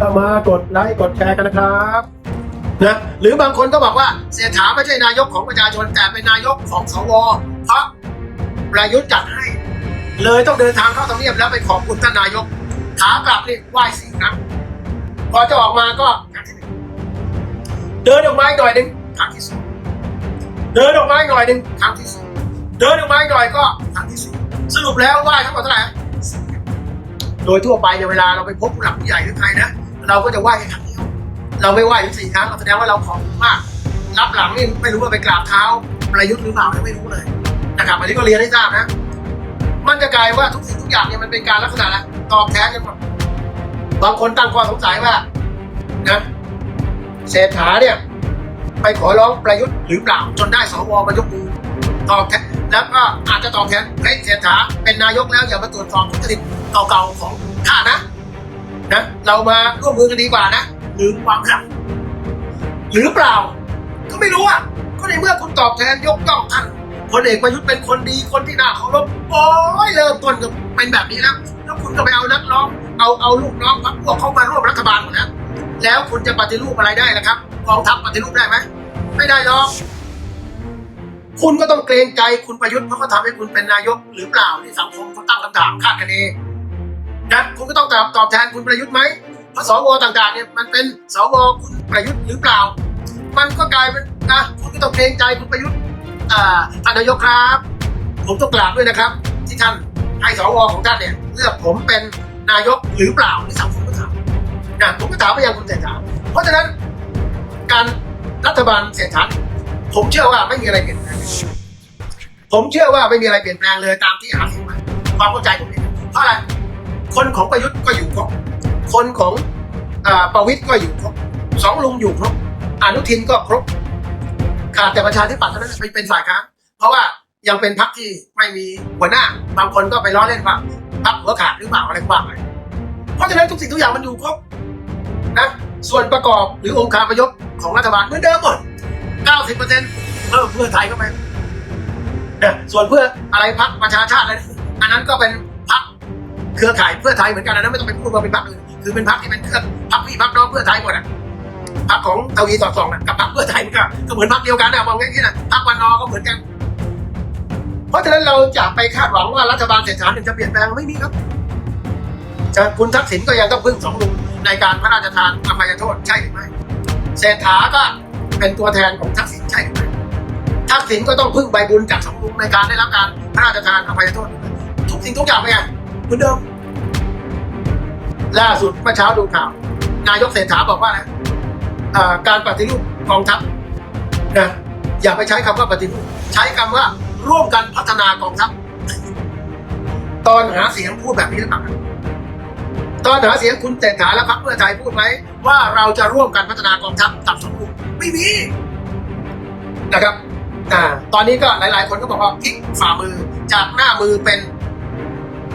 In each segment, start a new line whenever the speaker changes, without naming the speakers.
ก็มากดไลค์กดแชร์กันนะครับนะหรือบางคนก็บอกว่าเศรษฐาไม่ใช่นายกของประชาชนแต่เป็นนายกของสวเพราะประยุทธ์จัดให้ เลยต้องเดินทางเข้าทำเนียบแล้วไปขอบคุณท่านนายกขากลับนี่ไหว้สี่ครั้งพอจะออกมาก็ครั้งที่หนึ่งเดินออกมาหน่อยหนึ่งครั้งที่สองเดินออกมาหน่อยหนึ่งครั้งที่สองเดินออกมาหน่อยก็ครั้งที่สี่สรุปแล้วไหว้ทั้งหมดเท่าไหร่สี่โดยทั่วไปในเวลาเราไปพบผู้หลักผู้ใหญ่หรือใครนะ เราก็จะไหว้แค่ครั้งเดียวเราไม่ไหว้ถึงสี่ครั้งแสดงว่าเราขอบคุณมาก รับหลังนี่ไม่รู้ว่าไปกราบเท้าประยุทธ์หรือเปล่าเนี่ยไม่รู้เลยนะครับอันนี้ก็เรียนให้ทราบนะ มันจะกลายว่าทุกสิ่งทุกอย่างเนี่ยมันเป็นการลักษณะนะตอบแทนกันหมดบางคนตั้งข้อสงสัยว่านะเศรษฐาเนี่ยไปขอร้องประยุทธ์หรือเปล่าจนได้สวมายกมือตอบแทนแล้วก็อาจจะตอบแทนเฮ้ยเศรษฐาเป็นนายกแล้วอย่ามาตรวจสอบทุจริตเก่าๆของข้านะ เรามาร่วมมือกันดีกว่านะหรือวางขับหรือเปล่า ก็ไม่รู้อะ ก็ในเมื่อคุณตอบแทนยกย่องท่านพลเอกประยุทธ์เป็นคนดีคนที่น่าเคารพโอ้ยเริ่มต้นก็เป็นแบบนี้แล้วแล้วคุณก็ไปเอานักร้องเอาเอาลูกน้องพรรคพวกเข้ามาร่วมรัฐบาลหมดแล้วแล้วคุณจะปฏิรูปอะไรได้นะครับกองทัพปฏิรูปได้ไหมไม่ได้หรอกคุณก็ต้องเกรงใจคุณประยุทธ์เพราะเขาทำให้คุณเป็นนายกหรือเปล่าที่สังคมเขาตั้งคำถามคาดคะเนนะคุณก็ต้องตอบตอบแทนคุณประยุทธ์ไหมเพราะสวต่างๆเนี่ยมันเป็นสวคุณประยุทธ์หรือเปล่า มันก็กลายเป็นนะคุณก็ต้องเกรงใจคุณประยุทธ์อ่าท่านนายกครับ ผมต้องกราบด้วยนะครับ ที่ท่านให้สวของท่านเนี่ยเลือกผมเป็นนายกหรือเปล่าในสังคมก็ถามนะผมก็ถามไปยังคุณเศรษฐาเพราะฉะนั้นการรัฐบาลเศรษฐาผมเชื่อว่าไม่มีอะไรเปลี่ยนแปลงผมเชื่อว่าไม่มีอะไรเปลี่ยนแปลงเลยตามที่หาเสียงมาความเข้าใจผมเองเพราะอะไร คนของประยุทธ์ก็อยู่ครบคนของอประวิตยก็อยู่ครบสองลุงอยู่ครบอนุทินก็ครบขาดแต่ประชาธิปัตย์เท่านั้นไปเป็นฝ่ายค้านเพราะว่ายังเป็นพรรคที่ไม่มีหัวหน้า บางคนก็ไปล้อเล่นว่าพรรคหัวขาดหรือเปล่าอะไรก็ว่าไปเพราะฉะนั้นทุกสิ่งทุกอย่างมันอยู่ครบนะส่วนประกอบหรือองค์การประยกของรัฐบาลเหมือนเดิมหมด 90เปอร์เซ็นต์เพิ่มเพื่อไทยเข้าไปส่วนเพื่ออะไรพรรคประชาชาติอะไรอันนั้นก็เป็น เครือข่ายเพื่อไทยเหมือนกันนนั้นไม่ต้องไปพูดว่าเป็นพรรคอื่นคือเป็นพรรคที่เป็นเครือพรรคพี่พรรคน้องเพื่อไทยหมดอะพรรคของทวีสอดส่องนะกับพรรคเพื่อไทยมันก็ก็เหมือนพรรคเดียวกันนะมองง่ายๆนะพรรควันนอก็เหมือนกัน เพราะฉะนั้นเราจะไปคาดหวังว่ารัฐบาลเศรษฐาเนี่ยจะเปลี่ยนแปลงไม่มีครับจะคุณทักษิณก็ยังต้องพึ่งสองลุงในการพระราชทานอภัยโทษใช่หรือไม่เศรษฐาก็เป็นตัวแทนของทักษิณใช่หรือไม่ทักษิณก็ต้องพึ่งใบบุญจากสองลุงในการได้รับการพระราชทานอภัยโทษทุกสิ่งทุกอย่างไปไง เหมือนเดิมล่าสุดเมื่อเช้าดูข่าว นายกเศรษฐาบอกว่านะการปฏิรูปกองทัพนะอย่าไปใช้คำว่าปฏิรูปใช้คำว่าร่วมกันพัฒนากองทัพตอนหาเสียงพูดแบบนี้หรือเปล่าตอนหาเสียงคุณเศรษฐาและพรรคเพื่อไทยพูดไหมว่าเราจะร่วมกันพัฒนากองทัพตับสมบูรณ์ไม่มีนะครับอ่าตอนนี้ก็หลาย ๆ คนก็บอกว่าพลิกฝ่ามือจากหน้ามือเป็น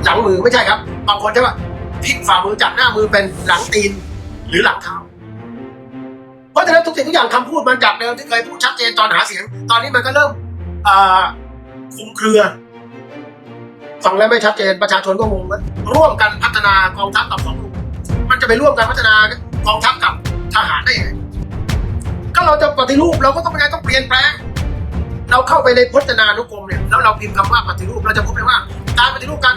หลังมือไม่ใช่ครับ บางคนใช่ว่าพลิกฝ่ามือจากหน้ามือเป็นหลังตีนหรือหลังเท้า เพราะฉะนั้นทุกสิ่งทุกอย่างคำพูดมันจากเดิมที่เคยพูดชัดเจนตอนหาเสียง ตอนนี้มันก็เริ่มคลุมเครือฟังแล้วไม่ชัดเจนประชาชนก็งงว่าร่วมกันพัฒนากองทัพกับสองลุงมันจะไปร่วมกันพัฒนากองทัพกับทหารได้ยังไงก็เราจะปฏิรูปเราก็ต้องเป็นไงต้องเปลี่ยนแปลงเราเข้าไปในพจนานุกรมเนี่ยแล้วเราพิมพ์คำว่าปฏิรูปเราจะพบเลยว่าการปฏิรูปกัน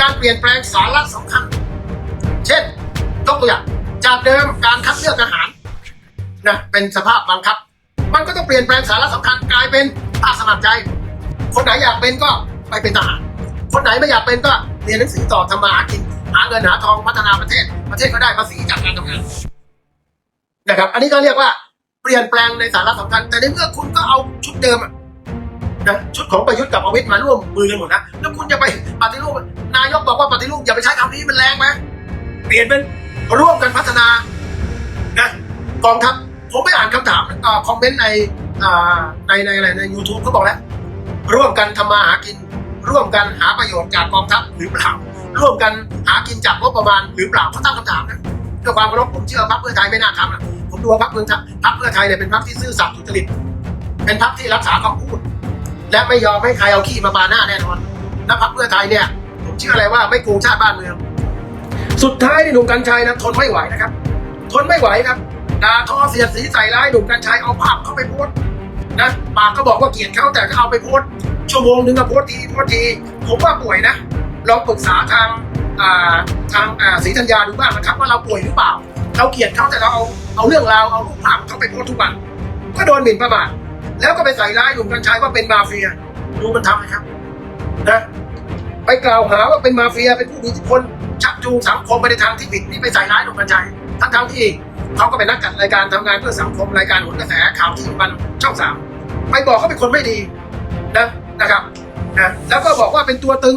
การเปลี่ยนแปลงสาระสำคัญ เช่นยกตัวอย่างจากเดิมการคัดเลือกทหารนะเป็นสภาพบังคับ มันก็ต้องเปลี่ยนแปลงสาระสำคัญกลายเป็นภาคสมัครใจ คนไหนอยากเป็นก็ไปเป็นทหารคนไหนไม่อยากเป็นก็เรียนหนังสือต่อทำมาหากินหาเงินหาทองพัฒนาประเทศ ประเทศก็ได้ภาษีจากการทำงานนะครับ อันนี้ก็เรียกว่าเปลี่ยนแปลงในสาระสำคัญ แต่ในเมื่อคุณก็เอาชุดเดิมอะ นะชุดของประยุทธ์กับประวิตยมาร่วมมือกันหมดนะแล้วคุณจะไปปฏิรูปนายกบอกว่าปฏิรูปอย่าไปใช้คำนี้มันแรงไหมเปลี่ยนเป็นร่วมกันพัฒนานะกองทัพผมไปอ่านคำถามอคอมเมนต์ในในในอะไรในยูทูบเขาบอกแล้วร่วมกันทำมาหากิน ร่วมกันหาประโยชน์จากกองทัพหรือเปล่าร่วมกันหากินจากงบประมาณหรือเปล่าเขาตั้งคำถามนะด้วยความเคารพผมเชื่อพรรคเพื่อไทยไม่น่าทำนะผมดูว่าพรรคเพื่อไทยพรรคเพื่อไทยเนี่ยเป็นพรรคที่ซื่อสัตย์สุจริตเป็นพรรคที่รักษาคำพูด และไม่ยอมให้ใครเอาขี้มาปาหน้าแน่นอนและพรรคเพื่อไทยเนี่ยผมเชื่ออะไรว่าไม่โกงชาติบ้านเมือง สุดท้ายนี่หนุ่มกัญชัยนะทนไม่ไหวนะครับ ทนไม่ไหวครับด่าทอเสียดสีใส่ร้ายหนุ่มกัญชัยเอาภาพเข้าไปโพสต์นะปากก็บอกว่าเกลียดเขาแต่ก็เอาไปโพสต์ชั่วโมงหนึ่งก็โพสต์ทีโพสต์ที ผมว่าป่วยนะลองปรึกษาทางทางศรีธัญญาดูบ้างนะครับว่าเราป่วยหรือเปล่า เราเกลียดเขาแต่เราเอาเอาเรื่องราวเอารูปภาพเขาไปโพสต์ทุกวันก็โดนหมิ่นประมาท แล้วก็ไปใส่ร้ายหนุ่มกัญชัยว่าเป็นมาเฟีย ดูมันทำนะครับนะไปกล่าวหาว่าเป็นมาเฟียเป็นผู้มีอิทธิพลชักจูงสังคมไปในทางที่ผิดนี่ไปใส่ร้ายหนุ่มกัญชัยทั้งทงที่เขาก็เป็นนักจัดรายการทำงานเพื่อสังคมรายการหนกระแสข่าวที่มันช่องสามไปบอกเขาเป็นคนไม่ดีนะนะครับนะแล้วก็บอกว่าเป็นตัวตึง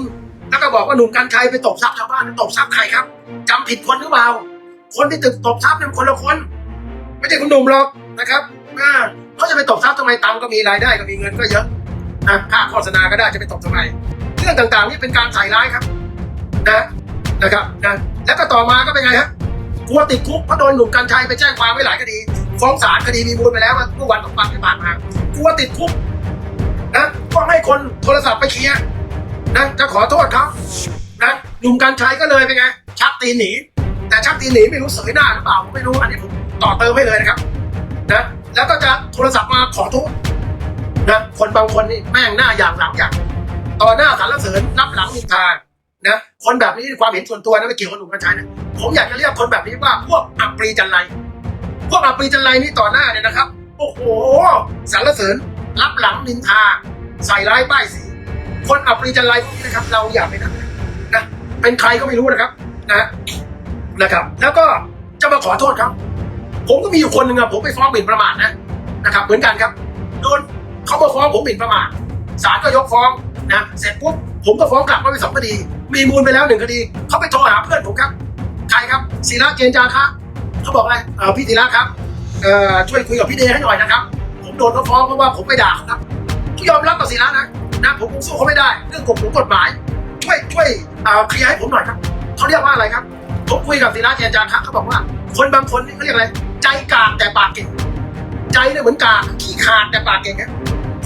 แล้วก็บอกว่าหนุ่มกัญชัยไปตบทรัพย์ชาวบ้านตบทรัพย์ใครครับจำผิดคนหรือเปล่าคนที่ตึกตบทรัพย์เนี่ยคนละคน ไม่ใช่คุณหนุ่มหรอกนะครับอ่า เขาจะไปตบทรัพย์ทำไมตังก็มีรายได้ก็มีเงินก็เยอะนะค่าโฆษณาก็ได้จะไปตบทำไมเรื่องต่างๆนี่เป็นการใส่ร้ายครับนะนะครับนะแล้วก็ต่อมาก็เป็นไงฮะกลัวติดคุกเพราะโดนหนุ่มกัญชัยไปแจ้งความไว้หลายคดี ฟ้องศาลคดีมีมูลไปแล้วเมื่อวันสองวันที่ผ่านมากลัวติดคุกนะก็ให้คนโทรศัพท์ไปเคลียร์นะจะขอโทษเขานะหนุ่มกัญชัยก็เลยเป็นไงชักตีนหนี แต่ชักตีนหนีไม่รู้เสยหน้าหรือเปล่าผมไม่รู้อันนี้ผมต่อเติมให้เลยนะครับนะ แล้วก็จะโทรศัพท์มาขอโทษนะคนบางคนนี่แม่งหน้าอย่างหลังอย่างต่อหน้าสารเสริญรับหลังนินทานะคนแบบนี้ความเห็นส่วนตัวนะไม่เกี่ยวกับหนุ่มกัญชัยนะผมอยากจะเรียกคนแบบนี้ว่าพวกอัปรีจันไรพวกอัปรีจันไรนี่ต่อหน้าเนี่ยนะครับ โอ้โหสารเสริญรับหลังนินทา ใส่ร้ายป้ายสีคนอัปรีจันไรพวกนี้นะครับ เราอย่าไปนะนะเป็นใครก็ไม่รู้นะครับ นะนะครับ แล้วก็จะมาขอโทษครับ ผมก็มีอยู่คนหนึ่งอะผมไปฟ้องหมิ่นประมาทนะนะครับ เหมือนกันครับโดนเขามาฟ้องผมหมิ่นประมาทศาลก็ยกฟ้องนะเสร็จปุ๊บผมก็ฟ้องกลับมาเป็นสองคดี มีมูลไปแล้วหนึ่งคดีเขาไปโทรหาเพื่อนผมครับใครครับศิระเจนจาคะเขาบอกอะไรเออพี่ศิระครับเอ่อช่วยคุยกับพี่เดย์ให้หน่อยนะครับ ผมโดนเขาฟ้องเพราะว่าผมไปด่าเขาครับก็ยอมรับกับศิระนะนะผมคงสู้เขาไม่ได้ เรื่องกฎหมายกฎหมาย ช่วยช่วยเอ่อเคลียร์ให้ผมหน่อยครับเขาเรียกว่าอะไรครับผมคุยกับศิระเจนจาคะเขาบอกว่า คนบางคนนี่เขาเรียกอะไร ใจกากแต่ปากเก่ง ใจเนี่ยเหมือนกากขี้ขาดแต่ปากเก่งครับ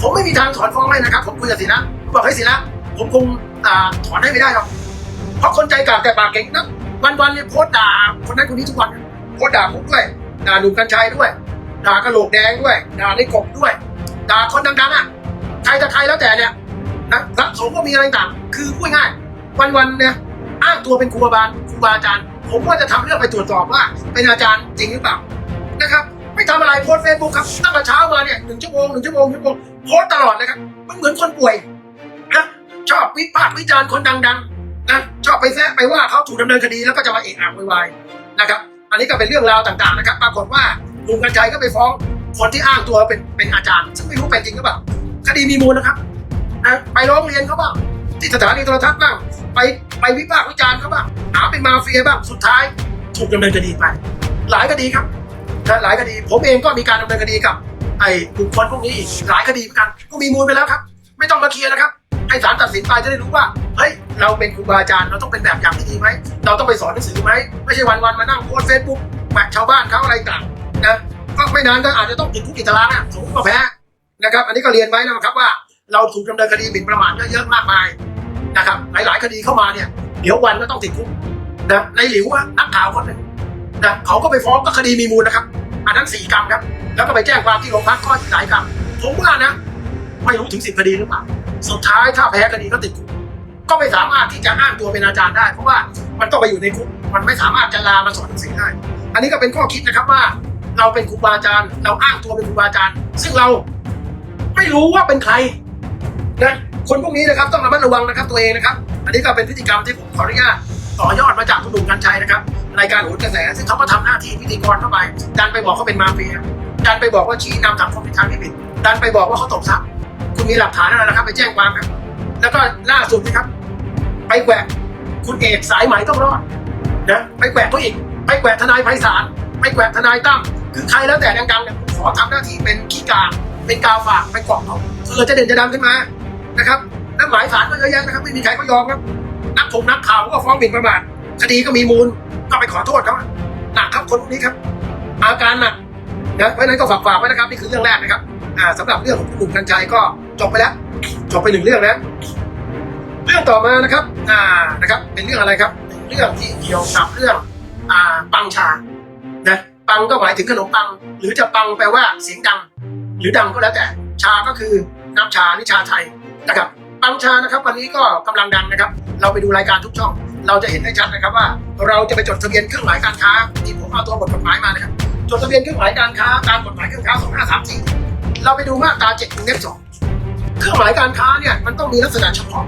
ผมไม่มีทางถอนฟ้องให้นะครับ ผมคุยกับศิระบอกให้ศิระผมคงอถอนให้ไม่ได้หรอกเพราะคนใจกากแต่ปากเก่งนะวันๆเนี่ยโพสต์ด่าคนนั้นคนนี้ทุกวันโพสต์ด่าผมด้วยด่าหนุ่มกัญชัยด้วยด่ากระโหลกแดงด้วยด่าในกบด้วยด่าคนดังๆอะใครจะใครแล้วแต่เนี่ยนะพระสงฆ์ก็มีอะไรต่างคือพูดง่ายวันๆเนี่ยอ้างตัวเป็นครูบาครูบาอาจารย์ ผมว่าจะทำเรื่องไปตรวจสอบว่าเป็นอาจารย์จริงหรือเปล่า นะครับ ไม่ทำอะไรโพสเฟซบุ๊กครับตั้งแต่เช้ามาเนี่ยหนึ่งชั่วโมงหนึ่งชั่วโมงหนึ่งชั่วโมงโพสตลอดเลยครับมันเหมือนคนป่วยนะชอบวิพากษ์วิจารณ์คนดังๆนะชอบไปแซะไปว่าเขาถูกดำเนินคดีแล้วก็จะมาเอะอะโวยวายนะครับ อันนี้ก็เป็นเรื่องราวต่างๆนะครับ ปรากฏว่าลุงกัญชัยก็ไปฟ้องคนที่อ้างตัวเป็นเป็นอาจารย์ ซึ่งไม่รู้เป็นจริงหรือเปล่าคดีมีมูลนะครับนะไปร้องเรียนเขาบ้างที่สถานีโทรทัศน์บ้างไปไปวิพากษ์วิจารณ์เขาบ้างหาเป็นมาเฟียบ้างสุดท้ายถูกดำเนินคดีไป หลายคดีครับ หลายคดี ผมเองก็มีการดำเนินคดีกับไอ้บุคคลพวกนี้อีกหลายคดีเหมือนกัน ก็มีมูลไปแล้วครับ ไม่ต้องมาเคลียร์นะครับ ให้ศาลตัดสินไปจะได้รู้ว่าเฮ้ยเราเป็นครูบาอาจารย์เราต้องเป็นแบบอย่างที่ดีไหมเราต้องไปสอนหนังสือไหมไม่ใช่วันๆมานั่งโพสเฟซบุ๊กแหวกชาวบ้านเขาอะไรต่างนะก็ไม่นานก็อาจจะต้องติดคุกติดตารางอะสมมติว่าแพ้นะครับ อันนี้ก็เรียนไว้นะครับว่าเราถูกดำเนินคดีหมิ่นประมาทเยอะๆมากมายนะครับ หลายๆคดีเข้ามาเนี่ยเดี๋ยววันก็ต้องติดคุกนะในหลิวอะนักข่าวคนหนึ่ง นะเขาก็ไปฟ้องก็คดีมีมูลนะครับ อันนั้นสี่กรรมครับ แล้วก็ไปแจ้งความที่โรงพักก็อีกหลายกรรมผมว่านะ ไม่รู้ถึงสิบคดีหรือเปล่าสุดท้ายถ้าแพ้คดีก็ติดคุกก็ไม่สามารถที่จะอ้างตัวเป็นอาจารย์ได้ เพราะว่ามันต้องไปอยู่ในคุกมันไม่สามารถจะลามาสอนหนังสือได้อันนี้ก็เป็นข้อคิดนะครับว่า เราเป็นครูบาอาจารย์ เราอ้างตัวเป็นครูบาอาจารย์ ซึ่งเราไม่รู้ว่าเป็นใครนะคนพวกนี้นะครับต้องระมัดระวังนะครับตัวเองนะครับ อันนี้ก็เป็นพฤติกรรมที่ผมขออนุญาต ต่อยอดมาจากคุณหนุ่มกัญชัยนะครับรายการโหนกระแสซึ่งเขาก็ทำหน้าที่พิธีกรเข้าไปดันไปบอกเขาเป็นมาเฟียดันไปบอกว่าชี้นำสังคมในทางที่ผิดดันไปบอกว่าเขาตบทรัพย์คุณมีหลักฐานอะไรนะครับ ไปแจ้งความครับ แล้วก็ล่าสุดนะครับ ไปแกวะคุณเอกสายไหมต้องรอดนะไปแกวะเขาอีก ไปแกวะทนายไพศาลไปแกวะทนายตั้มคือใครแล้วแต่ดังๆเนี่ยขอทำหน้าที่เป็นขี้กาเป็นกาวฝากไปกล่องเขาเพื่อจะเด่นจะดังขึ้นมานะครับแล้วหมายสารก็เยอะแยะนะครับไม่มีใครก็ยอมครับ นักถงนักข่าวก็ฟ้องหมิ่นประมาทคดีก็มีมูลก็ไปขอโทษเขาหนักครับคนพวกนี้ครับ อาการหนักนะเพราะนั้นก็ฝากฝากไว้นะครับนี่คือเรื่องแรกนะครับ อ่าสำหรับเรื่องของคุณหนุ่มกัญชัยก็จบไปแล้วจบไปหนึ่งเรื่องนะ เรื่องต่อมานะครับ อ่านะครับ เป็นเรื่องอะไรครับเป็นเรื่องที่เกี่ยวกับเรื่องอ่าปังชานะปังก็หมายถึงขนมปัง หรือจะปังแปลว่าเสียงดัง หรือดังก็แล้วแต่ชาก็คือน้ำชานิชาไทยนะครับ ปังชานะครับวันนี้ก็กำลังดังนะครับ เราไปดูรายการทุกช่อง เราจะเห็นได้ชัดนะครับว่า เราจะไปจดทะเบียนเครื่องหมายการค้าที่ผมเอาตัวบทกฎหมายมานะครับจดทะเบียนเครื่องหมายการค้าตามกฎหมายเครื่องค้า 2534 เราไปดูมาตรา7วงเล็บ2เครื่องหมายการค้าเนี่ยมันต้องมีลักษณะเฉพาะ